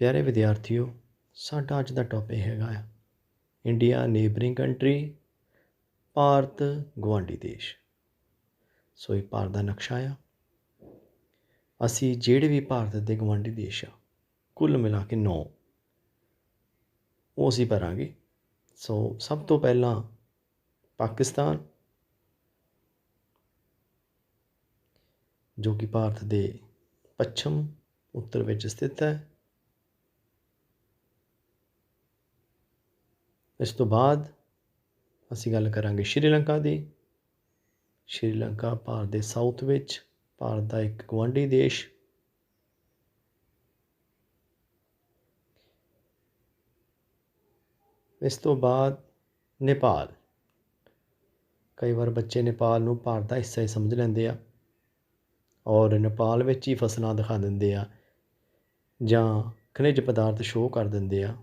ਪਿਆਰੇ ਵਿਦਿਆਰਥੀਓ, ਸਾਡਾ ਅੱਜ ਦਾ ਟੌਪਿਕ ਹੈਗਾ ਆ ਇੰਡੀਆ ਨੇਬਰਿੰਗ ਕੰਟਰੀ ਭਾਰਤ, ਗੁਆਂਢੀ ਦੇਸ਼। ਸੋ ਇਹ ਭਾਰਤ ਦਾ ਨਕਸ਼ਾ ਆ। ਅਸੀਂ ਜਿਹੜੇ ਵੀ ਭਾਰਤ ਦੇ ਗੁਆਂਢੀ ਦੇਸ਼ ਆ, ਕੁੱਲ ਮਿਲਾ ਕੇ 9 ਉਹ ਅਸੀਂ ਭਰਾਂਗੇ। ਸੋ ਸਭ ਤੋਂ ਪਹਿਲਾਂ ਪਾਕਿਸਤਾਨ, ਜੋ ਕਿ ਭਾਰਤ ਦੇ ਪੱਛਮ ਉੱਤਰ ਵਿੱਚ ਸਥਿਤ ਹੈ। ਇਸ ਤੋਂ ਬਾਅਦ ਅਸੀਂ ਗੱਲ ਕਰਾਂਗੇ ਸ਼੍ਰੀਲੰਕਾ ਦੀ। ਸ਼੍ਰੀਲੰਕਾ ਭਾਰਤ ਦੇ ਸਾਊਥ ਵਿੱਚ, ਭਾਰਤ ਦਾ ਇੱਕ ਗੁਆਂਢੀ ਦੇਸ਼। ਇਸ ਤੋਂ ਬਾਅਦ ਨੇਪਾਲ। ਕਈ ਵਾਰ ਬੱਚੇ ਨੇਪਾਲ ਨੂੰ ਭਾਰਤ ਦਾ ਹਿੱਸਾ ਹੀ ਸਮਝ ਲੈਂਦੇ ਆ ਔਰ ਨੇਪਾਲ ਵਿੱਚ ਹੀ ਫਸਲਾਂ ਦਿਖਾ ਦਿੰਦੇ ਆ ਜਾਂ ਖਣਿਜ ਪਦਾਰਥ ਸ਼ੋਅ ਕਰ ਦਿੰਦੇ ਆ।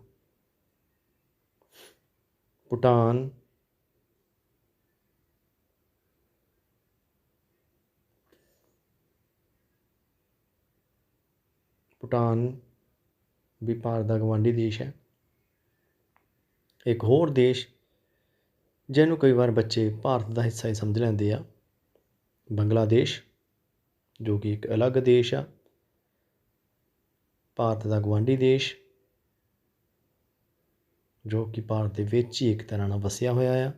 ਭੂਟਾਨ। ਭੂਟਾਨ ਵੀ ਭਾਰਤ ਦਾ ਗੁਆਂਢੀ ਦੇਸ਼ ਹੈ। ਇੱਕ ਹੋਰ ਦੇਸ਼ ਜਿਹਨੂੰ ਕਈ ਵਾਰ ਬੱਚੇ ਭਾਰਤ ਦਾ ਹਿੱਸਾ ਹੀ ਸਮਝ ਲੈਂਦੇ ਆ, ਬੰਗਲਾਦੇਸ਼, ਜੋ ਕਿ ਇੱਕ ਅਲੱਗ ਦੇਸ਼ ਆ। ਭਾਰਤ ਦਾ ਗੁਆਂਢੀ ਦੇਸ਼। ਜੋ ਕਿ ਭਾਰਤ ਦੇ ਵਿੱਚ ਹੀ ਇੱਕ ਤਰ੍ਹਾਂ ਨਾਲ ਵਸਿਆ ਹੋਇਆ ਆ।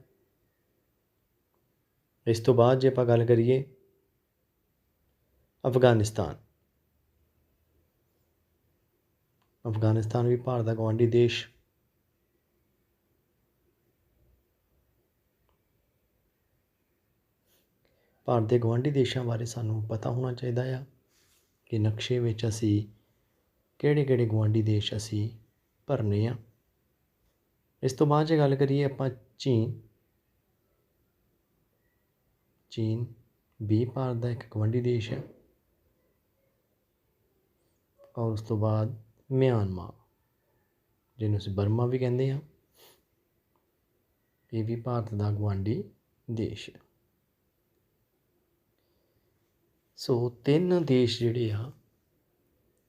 ਇਸ ਤੋਂ ਬਾਅਦ ਜੇ ਆਪਾਂ ਗੱਲ ਕਰੀਏ ਅਫਗਾਨਿਸਤਾਨ। ਅਫਗਾਨਿਸਤਾਨ ਵੀ ਭਾਰਤ ਦਾ ਗਵਾਂਢੀ ਦੇਸ਼। ਭਾਰਤ ਦੇ ਗਵਾਂਢੀ ਦੇਸ਼ਾਂ ਬਾਰੇ ਸਾਨੂੰ ਪਤਾ ਹੋਣਾ ਚਾਹੀਦਾ ਆ ਕਿ ਨਕਸ਼ੇ ਵਿੱਚ ਅਸੀਂ ਕਿਹੜੇ ਕਿਹੜੇ ਗਵਾਂਢੀ ਦੇਸ਼ ਅਸੀਂ ਭਰਨੇ ਆ। ਇਸ ਤੋਂ ਬਾਅਦ ਜੇ ਗੱਲ ਕਰੀਏ ਆਪਾਂ ਚੀਨ ਚੀਨ ਵੀ ਭਾਰਤ ਦਾ ਇੱਕ ਗਵਾਂਢੀ ਦੇਸ਼ ਹੈ। ਔਰ ਉਸ ਤੋਂ ਬਾਅਦ ਮਿਆਂਮਾਰ, ਜਿਹਨੂੰ ਅਸੀਂ ਬਰਮਾ ਵੀ ਕਹਿੰਦੇ ਆ ਇਹ ਵੀ ਭਾਰਤ ਦਾ ਗਵਾਂਢੀ ਦੇਸ਼ ਹੈ। ਸੋ ਤਿੰਨ ਦੇਸ਼ ਜਿਹੜੇ ਆ,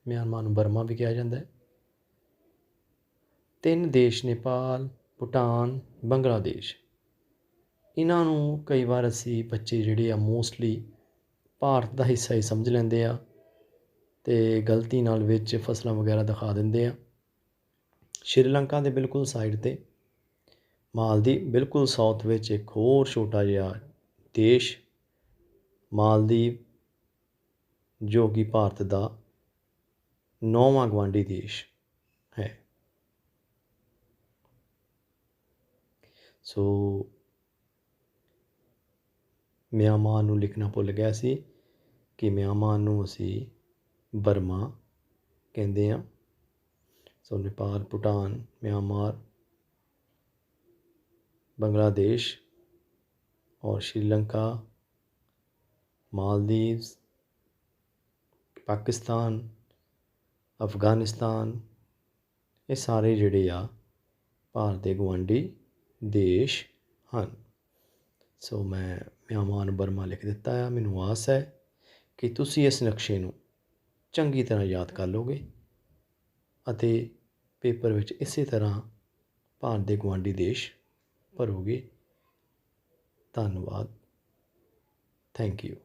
ਮਿਆਂਮਾਰ ਨੂੰ ਬਰਮਾ ਵੀ ਕਿਹਾ ਜਾਂਦਾ ਹੈ। ਤਿੰਨ ਦੇਸ਼, ਨੇਪਾਲ, ਭੂਟਾਨ, ਬੰਗਲਾਦੇਸ਼। ਇਹਨਾਂ ਨੂੰ ਕਈ ਵਾਰ ਅਸੀਂ ਬੱਚੇ ਜਿਹੜੇ ਆ ਮੋਸਟਲੀ ਭਾਰਤ ਦਾ ਹਿੱਸਾ ਹੀ ਸਮਝ ਲੈਂਦੇ ਆ ਅਤੇ ਗਲਤੀ ਨਾਲ ਵਿੱਚ ਫਸਲਾਂ ਵਗੈਰਾ ਦਿਖਾ ਦਿੰਦੇ ਆ। ਸ਼੍ਰੀਲੰਕਾ ਦੇ ਬਿਲਕੁਲ ਸਾਈਡ ਤੇ, ਮਾਲਦੀਵ ਬਿਲਕੁਲ ਸਾਊਥ ਵਿੱਚ ਇੱਕ ਹੋਰ ਛੋਟਾ ਜਿਹਾ ਦੇਸ਼, ਮਾਲਦੀਵ, ਜੋ ਕਿ ਭਾਰਤ ਦਾ ਨੌਵਾਂ ਗਵਾਂਢੀ ਦੇਸ਼ ਹੈ। ਸੋ ਮਿਆਂਮਾਰ ਨੂੰ ਲਿਖਣਾ ਭੁੱਲ ਗਿਆ ਸੀ ਕਿ ਮਿਆਂਮਾਰ ਨੂੰ ਅਸੀਂ ਬਰਮਾ ਕਹਿੰਦੇ ਹਾਂ। ਸੋ ਨੇਪਾਲ, ਭੂਟਾਨ, ਮਿਆਂਮਾਰ, ਬੰਗਲਾਦੇਸ਼ ਔਰ ਸ਼੍ਰੀਲੰਕਾ, ਮਾਲਦੀਵਸ, ਪਾਕਿਸਤਾਨ, ਅਫਗਾਨਿਸਤਾਨ, ਇਹ ਸਾਰੇ ਜਿਹੜੇ ਆ ਭਾਰਤ ਦੇ ਗਵਾਂਢੀ ਦੇਸ਼ ਹਨ। ਸੋ ਮੈਂ ਮਿਆਂਮਾਰ ਬਰਮਾ ਲਿਖ ਦਿੱਤਾ ਆ। ਮੈਨੂੰ ਆਸ ਹੈ ਕਿ ਤੁਸੀਂ ਇਸ ਨਕਸ਼ੇ ਨੂੰ ਚੰਗੀ ਤਰ੍ਹਾਂ ਯਾਦ ਕਰ ਲੋਗੇ ਅਤੇ ਪੇਪਰ ਵਿੱਚ ਇਸੇ ਤਰ੍ਹਾਂ ਭਾਰਤ ਦੇ ਗਵਾਂਢੀ ਦੇਸ਼ ਭਰੋਗੇ। ਧੰਨਵਾਦ। Thank you.